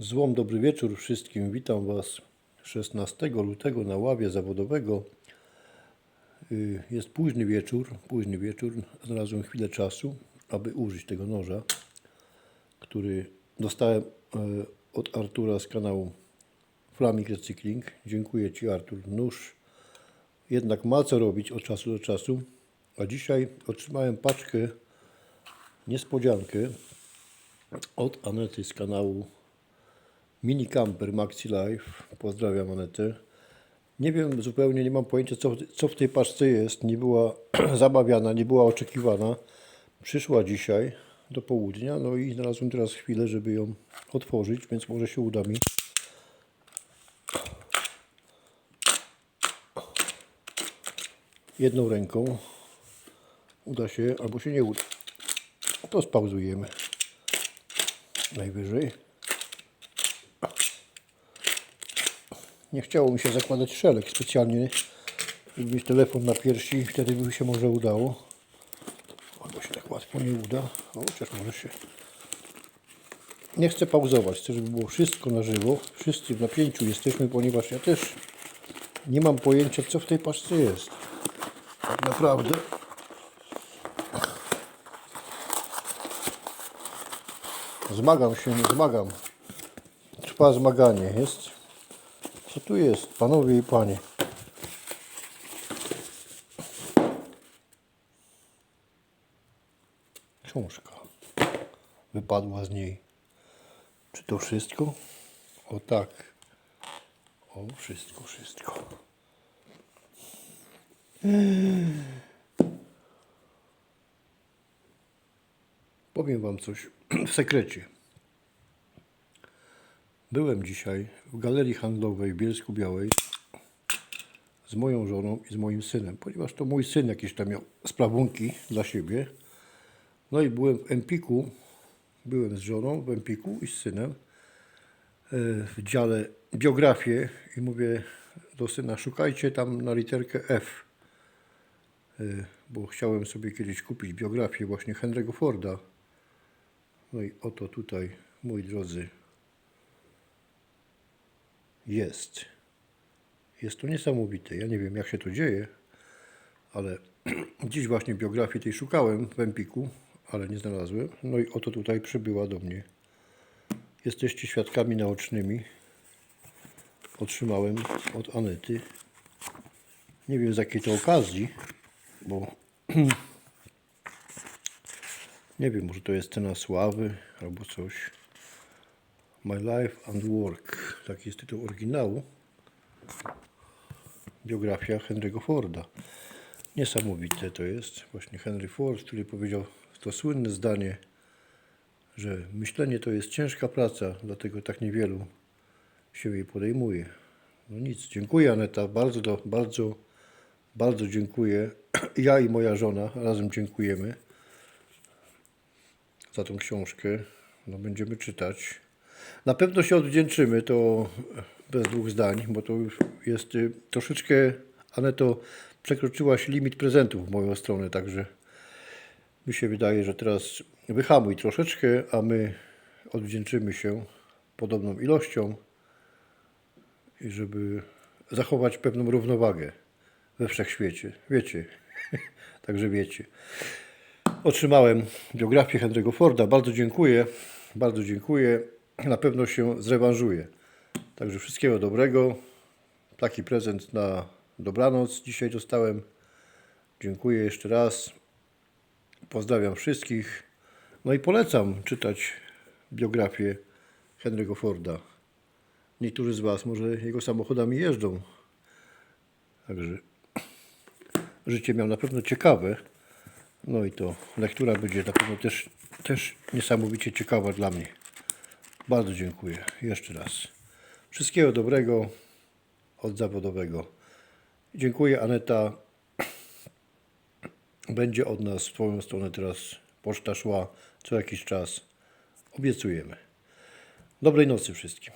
Złom dobry wieczór wszystkim. Witam Was 16 lutego na ławie zawodowego. Y, Jest późny wieczór, późny wieczór. Znalazłem chwilę czasu, aby użyć tego noża, który dostałem e, od Artura z kanału Flaming Recykling. Dziękuję Ci Artur. Nóż jednak ma co robić od czasu do czasu. A dzisiaj otrzymałem paczkę, niespodziankę od Anety z kanału Mini Camper Maxi Life. Pozdrawiam Anetę. Nie wiem zupełnie, nie mam pojęcia co, co w tej paczce jest. Nie była zamawiana, nie była oczekiwana. Przyszła dzisiaj do południa, no i znalazłem teraz chwilę, żeby ją otworzyć, więc może się uda mi. Jedną ręką uda się, albo się nie uda. To spauzujemy. Najwyżej. Nie chciało mi się zakładać szelek specjalnie, żeby mieć telefon na piersi, wtedy by się może udało. Albo się tak łatwo nie uda. O, chociaż może się. Nie chcę pauzować, chcę, żeby było wszystko na żywo. Wszyscy w napięciu jesteśmy, ponieważ ja też nie mam pojęcia, co w tej paczce jest. Tak naprawdę. Zmagam się, nie zmagam. Trwa zmaganie. Jest. Co tu jest, panowie i panie? Książka. Wypadła z niej. Czy to wszystko? O tak. O, wszystko, wszystko. Powiem Wam coś w sekrecie. Byłem dzisiaj w galerii handlowej w Bielsku Białej z moją żoną i z moim synem, ponieważ to mój syn jakiś tam miał sprawunki dla siebie. No i byłem w Empiku, byłem z żoną w Empiku i z synem e, w dziale biografię i mówię do syna, szukajcie tam na literkę F, E, bo chciałem sobie kiedyś kupić biografię właśnie Henry'ego Forda. No i oto tutaj, moi drodzy, jest. Jest to niesamowite. Ja nie wiem, jak się to dzieje, ale dziś właśnie biografię tej szukałem w Empiku, ale nie znalazłem. No i oto tutaj przybyła do mnie. Jesteście świadkami naocznymi. Otrzymałem od Anety. Nie wiem z jakiej to okazji, bo nie wiem, może to jest cena sławy albo coś. My Life and Work. Taki jest tytuł oryginału. Biografia Henry'ego Forda. Niesamowite to jest. Właśnie Henry Ford, który powiedział to słynne zdanie, że myślenie to jest ciężka praca, dlatego tak niewielu się jej podejmuje. No nic, dziękuję Aneta, bardzo, bardzo, bardzo dziękuję. Ja i moja żona razem dziękujemy za tą książkę. No, będziemy czytać. Na pewno się odwdzięczymy, to bez dwóch zdań, bo to już jest y, troszeczkę, Aneto, przekroczyłaś limit prezentów w moją stronę, także mi się wydaje, że teraz wyhamuj troszeczkę, a my odwdzięczymy się podobną ilością i żeby zachować pewną równowagę we wszechświecie. Wiecie, także wiecie. Otrzymałem biografię Henry'ego Forda. Bardzo dziękuję. Bardzo dziękuję. Na pewno się zrewanżuję. Także wszystkiego dobrego. Taki prezent na dobranoc dzisiaj dostałem. Dziękuję jeszcze raz. Pozdrawiam wszystkich. No i polecam czytać biografię Henry'ego Forda. Niektórzy z Was może jego samochodami jeżdżą. Także życie miał na pewno ciekawe. No i to lektura będzie na pewno też, też niesamowicie ciekawa dla mnie. Bardzo dziękuję jeszcze raz. Wszystkiego dobrego od zawodowego. Dziękuję Aneta. Będzie od nas w Twoją stronę teraz poczta szła co jakiś czas. Obiecujemy. Dobrej nocy wszystkim.